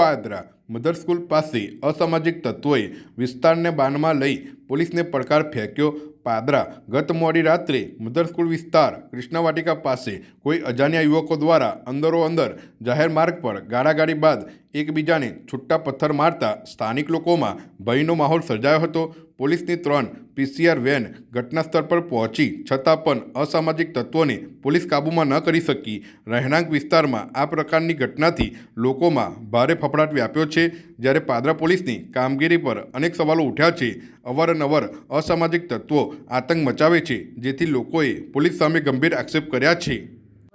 Padra mother school પાસે અસામાજિક તત્વોએ વિસ્તારને બાનમાં લઈ પોલીસને પડકાર ફેંક્યો. પાદરા, ગત મોડી રાત્રે મધર સ્કૂલ વિસ્તાર કૃષ્ણવાટિકા પાસે કોઈ અજાણ્યા યુવકો દ્વારા અંદરો અંદર જાહેર માર્ગ પર ગાડાગાડી બાદ એકબીજાને છૂટા પથ્થર મારતા સ્થાનિક લોકોમાં ભયનો માહોલ સર્જાયો હતો. પોલીસની ત્રણ પીસીઆર વેન ઘટનાસ્થળ પર પહોંચી, છતાં પણ અસામાજિક તત્વોને પોલીસ કાબૂમાં ન કરી શકી. રહેણાંક વિસ્તારમાં આ પ્રકારની ઘટનાથી લોકોમાં ભારે ફફડાટ વ્યાપ્યો છે. જ્યારે પાદરા પોલીસની કામગીરી પર અનેક સવાલો ઉઠ્યા છે. અવારનવાર અસામાજિક તત્વો આતંક મચાવે છે જેથી લોકોએ પોલીસ સામે ગંભીર આક્ષેપ કર્યા છે.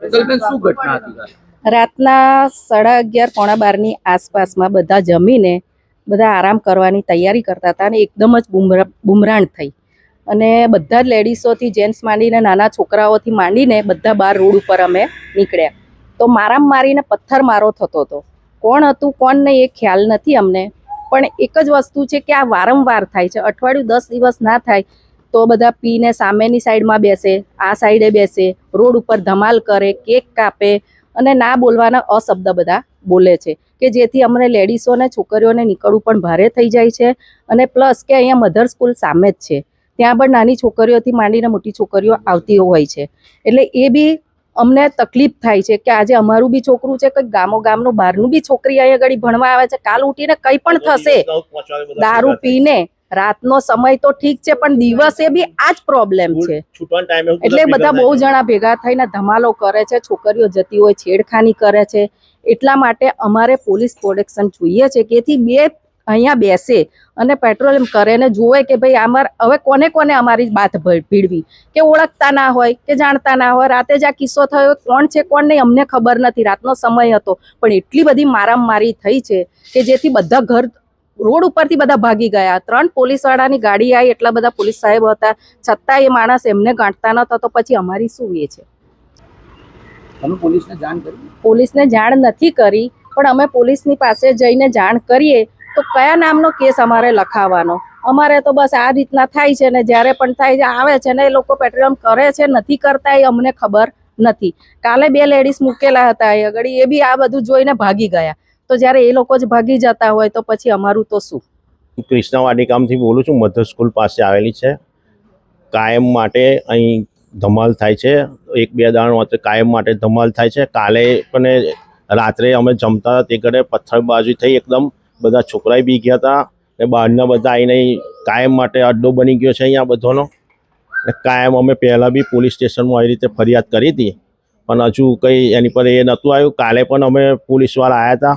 કલ્પેન શું ઘટના હતી? તારી? રાતના સાડા અગિયાર પોણા બારની આસપાસમાં બધા જમીને બધા આરામ કરવાની તૈયારી કરતા હતા અને એકદમ જ બુમરા બુમરાણ થઈ. અને બધા જ લેડીઝોથી જેન્ટ્સ માંડીને નાના છોકરાઓથી માંડીને બધા બાર રોડ ઉપર અમે નીકળ્યા. તો મારામ મારીને પથ્થર મારો થતો હતો. કોણ હતું, કોણ નહીં એ ખ્યાલ નથી અમને. પણ એક જ વસ્તુ છે કે આ વારંવાર થાય છે. અઠવાડિયું દસ દિવસ ના થાય તો બધા પીને સામેની સાઈડમાં બેસે, આ સાઈડે બેસે, રોડ ઉપર ધમાલ કરે, કેક કાપે અને ના બોલવાના અશબ્દ બધા બોલે છે કે જેથી અમને લેડીઝોને છોકરીઓને નીકળવું પણ ભારે થઈ જાય છે અને પ્લસ કે અહીંયા મધર સ્કૂલ સામે જ છે. ત્યાં પણ નાની છોકરીઓથી માંડીને મોટી છોકરીઓ આવતી હોય છે. એટલે એ બી અમને તકલીફ થાય છે કે આજે અમારું બી છોકરું છે કંઈક ગામો ગામનું બહારનું બી છોકરી અહીંયા આગળ ભણવા આવે છે કાલ ઉઠીને કંઈ પણ થશે. દારૂ પીને રાતનો સમય તો ઠીક છે પણ દિવસે બી આ જ પ્રોબ્લેમ છે. એટલે બધા બહુ જણા ભેગા થઈને ધમાલો કરે છે છોકરીઓ જતી હોય છેડખાની કરે છે. એટલા માટે અમારે પોલીસ પ્રોટેક્શન જોઈએ છે કેથી બે અહીંયા બેસે અને પેટ્રોલિંગ કરે ને જોવે કે ભાઈ અમાર હવે કોને કોને અમારી બાત ભીડવી? કે ઓળખતા ના હોય કે જાણતા ના હોય. રાતે જ આ કિસ્સો થયો. કોણ છે કોણ નહીં અમને ખબર નથી. રાતનો સમય હતો. પણ એટલી બધી મારામારી થઈ છે કે જેથી બધા ઘર રોડ ઉપરથી બધા ભાગી ગયા. ત્રણ પોલીસવાળાની ગાડી આવી એટલા બધા પોલીસ સાહેબ હતા. છતાં એ માણસ એમને ગાંઠતા ન તો પછી અમારી શું એ છે? જાણ કરી? પોલીસને જાણ નથી કરી પણ અમે પોલીસની પાસે જઈને જાણ કરીએ તો કયા નામનો કેસ અમારે લખાવવાનો અમારે તો બસ આ રીતના થાય છે ને જ્યારે પણ થાય છે, આવે છે ને એ લોકો પેટ્રોલિયમ કરે છે, નથી કરતા એ અમને ખબર નથી. કાલે બે લેડીઝ મૂકેલા હતા એ આગળ, એ બી આ બધું જોઈને ભાગી ગયા. તો જ્યારે એ લોકો જ ભાગી જતા હોય તો પછી અમારું તો શું? કૃષ્ણવાડી ગામથી બોલું છું, મધર સ્કૂલ પાસે આવેલી છે. કાયમ માટે અહીં ધમાલ થાય છે. એક બે દાણ માટે કાયમ માટે ધમાલ થાય છે. કાલે પણ રાત્રે અમે જમતા તે ઘરે પથ્થરબાજી થઈ એકદમ બધા છોકરાએ બી ગયા હતા ને બહારના બધા આવીને કાયમ માટે અડ્ડો બની ગયો છે અહીંયા બધાનો. ને કાયમ અમે પહેલાં બી પોલીસ સ્ટેશનમાં આવી રીતે ફરિયાદ કરી હતી. પણ હજુ કંઈ એની પર એ નહોતું આવ્યું. કાલે પણ અમે પોલીસવાળા આવ્યા હતા.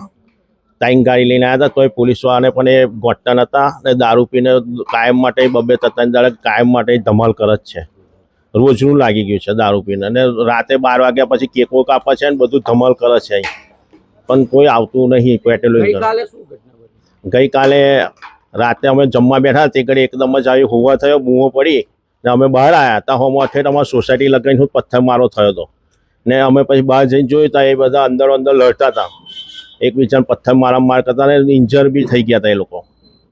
ટાઈમ ગાડી લઈને આવ્યા હતા તોય પોલીસવાળાને પણ એ ગોઠતા નહોતા ને દારૂ પીને કાયમ માટે બબે ત્રણ દાડે કાયમ માટે ધમાલ કરે જ છે. રોજનું લાગી ગયું છે દારૂ પીને. અને રાતે બાર વાગ્યા પછી કેકો કાપે છે ને બધું ધમાલ કરે છે અહીં. પણ કોઈ આવતું નહીં કરે ગઈકાલે રાતે અમે જમવા બેઠા તે ઘડી એકદમ જ આવી હોવા થયો, બૂમો પડી ને અમે બહાર આવ્યા ત્યાં હોમાં ઠેઠ અમારી સોસાયટી લગાવીને પથ્થર મારો થયો હતો. ને અમે પછી બહાર જઈને જોયું હતા એ બધા અંદર અંદર લડતા હતા. એકબીજાને પથ્થર મારા માર કરતા ને ઇન્જર બી થઈ ગયા હતા એ લોકો.